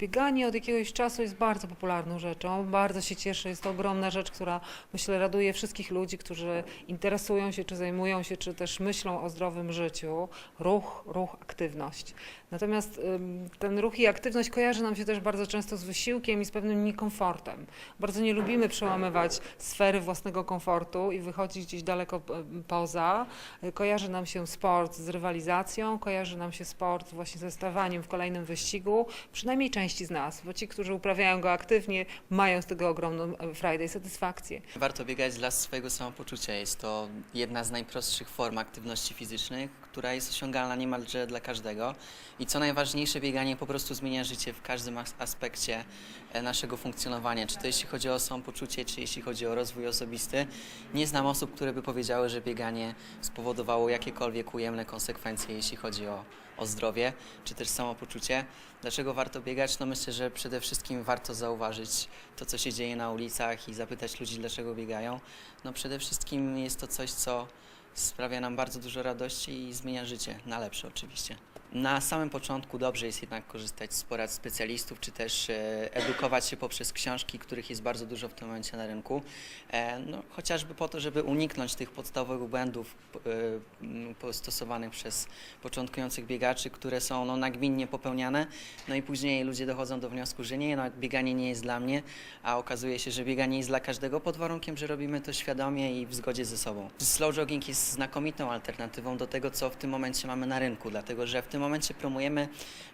Bieganie od jakiegoś czasu jest bardzo popularną rzeczą. Bardzo się cieszę. Jest to ogromna rzecz, która myślę raduje wszystkich ludzi, którzy interesują się, czy zajmują się, czy też myślą o zdrowym życiu. Ruch, ruch, aktywność. Natomiast ten ruch i aktywność kojarzy nam się też bardzo często z wysiłkiem i z pewnym niekomfortem. Bardzo nie lubimy przełamywać sfery własnego komfortu i wychodzić gdzieś daleko em, poza. Y, Kojarzy nam się sport z rywalizacją, kojarzy nam się sport właśnie ze stawaniem w kolejnym wyścigu, przynajmniej części z nas, bo ci, którzy uprawiają go aktywnie, mają z tego ogromną e, frajdę i satysfakcję. Warto biegać dla swojego samopoczucia. Jest to jedna z najprostszych form aktywności fizycznych, która jest osiągalna niemalże dla każdego. I co najważniejsze, bieganie po prostu zmienia życie w każdym as- aspekcie e, naszego funkcjonowania. Czy to jeśli chodzi o samopoczucie, czy jeśli chodzi o rozwój osobisty. Nie znam osób, które by powiedziały, że bieganie spowodowało jakiekolwiek ujemne konsekwencje, jeśli chodzi o, o zdrowie, czy też samopoczucie. Dlaczego warto biegać? No myślę, że przede wszystkim warto zauważyć to, co się dzieje na ulicach i zapytać ludzi, dlaczego biegają. No przede wszystkim jest to coś, co sprawia nam bardzo dużo radości i zmienia życie, na lepsze oczywiście. Na samym początku dobrze jest jednak korzystać z porad specjalistów, czy też e, edukować się poprzez książki, których jest bardzo dużo w tym momencie na rynku. E, no, chociażby po to, żeby uniknąć tych podstawowych błędów e, stosowanych przez początkujących biegaczy, które są no, nagminnie popełniane. No i później ludzie dochodzą do wniosku, że nie, no bieganie nie jest dla mnie, a okazuje się, że bieganie jest dla każdego pod warunkiem, że robimy to świadomie i w zgodzie ze sobą. Slow jogging jest znakomitą alternatywą do tego, co w tym momencie mamy na rynku, dlatego że w tym momencie promujemy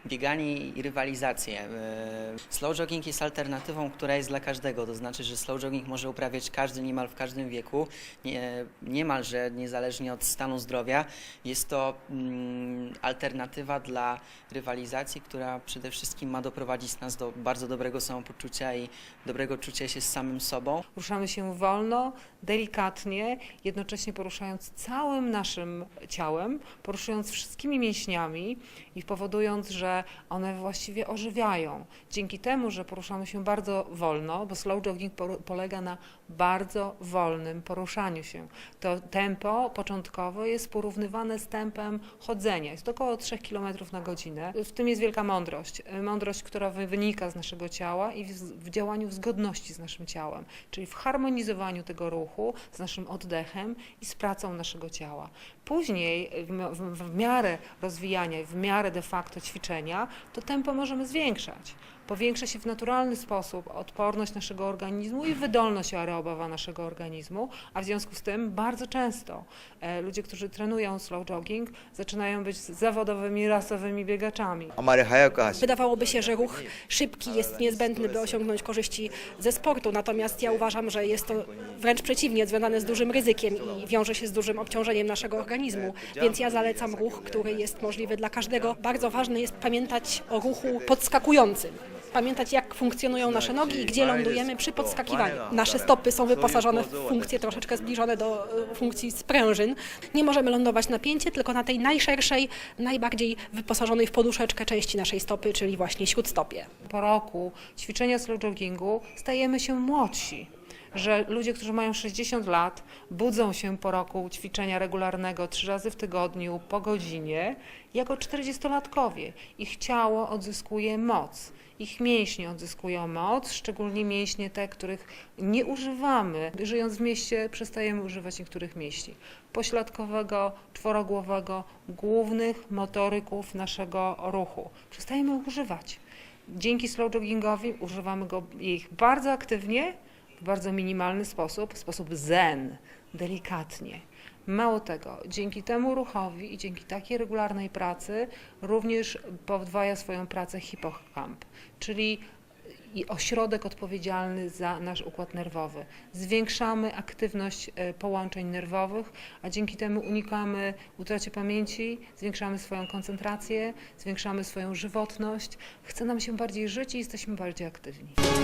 bieganie i rywalizację. E, Slow jogging jest alternatywą, która jest dla każdego, to znaczy, że slow jogging może uprawiać każdy niemal w każdym wieku, nie, niemalże niezależnie od stanu zdrowia. Jest to mm, alternatywa dla rywalizacji, która przede wszystkim ma doprowadzić nas do bardzo dobrego samopoczucia i dobrego czucia się z samym sobą. Ruszamy się wolno, delikatnie, jednocześnie poruszając całym naszym ciałem, poruszując wszystkimi mięśniami i powodując, że one właściwie ożywiają. Dzięki temu, że poruszamy się bardzo wolno, bo slow jogging po- polega na bardzo wolnym poruszaniu się. To tempo początkowo jest porównywane z tempem chodzenia. Jest to około 3 km na godzinę. W tym jest wielka mądrość. Mądrość, która wy- wynika z naszego ciała i w, działaniu w zgodności z naszym ciałem, czyli w harmonizowaniu tego ruchu z naszym oddechem i z pracą naszego ciała. Później, w, miarę rozwijania w miarę de facto ćwiczenia, to tempo możemy zwiększać powiększa się w naturalny sposób odporność naszego organizmu i wydolność aerobowa naszego organizmu, a w związku z tym bardzo często e, ludzie, którzy trenują slow jogging, zaczynają być zawodowymi, rasowymi biegaczami. Wydawałoby się, że ruch szybki jest niezbędny, by osiągnąć korzyści ze sportu, natomiast ja uważam, że jest to wręcz przeciwnie, związane z dużym ryzykiem i wiąże się z dużym obciążeniem naszego organizmu, więc ja zalecam ruch, który jest możliwy dla każdego. Bardzo ważne jest pamiętać o ruchu podskakującym. Pamiętać, jak funkcjonują nasze nogi i gdzie lądujemy przy podskakiwaniu. Nasze stopy są wyposażone w funkcje troszeczkę zbliżone do e, funkcji sprężyn. Nie możemy lądować na pięcie, tylko na tej najszerszej, najbardziej wyposażonej w poduszeczkę części naszej stopy, czyli właśnie śródstopie. po roku ćwiczenia slow joggingu stajemy się młodsi. Że ludzie, którzy mają 60 lat, budzą się po roku ćwiczenia regularnego trzy razy w tygodniu po godzinie, jako 40-latkowie. Ich ciało odzyskuje moc. Ich mięśnie odzyskują moc, szczególnie mięśnie te, których nie używamy. Żyjąc w mieście, przestajemy używać niektórych mięśni. Pośladkowego, czworogłowego, głównych motoryków naszego ruchu. Przestajemy używać. Dzięki slow joggingowi używamy go ich bardzo aktywnie, w bardzo minimalny sposób, w sposób zen, delikatnie. Mało tego, dzięki temu ruchowi i dzięki takiej regularnej pracy również podwaja swoją pracę hipokamp, czyli ośrodek odpowiedzialny za nasz układ nerwowy. Zwiększamy aktywność e, połączeń nerwowych, a dzięki temu unikamy utracie pamięci, zwiększamy swoją koncentrację, zwiększamy swoją żywotność. Chce nam się bardziej żyć i jesteśmy bardziej aktywni.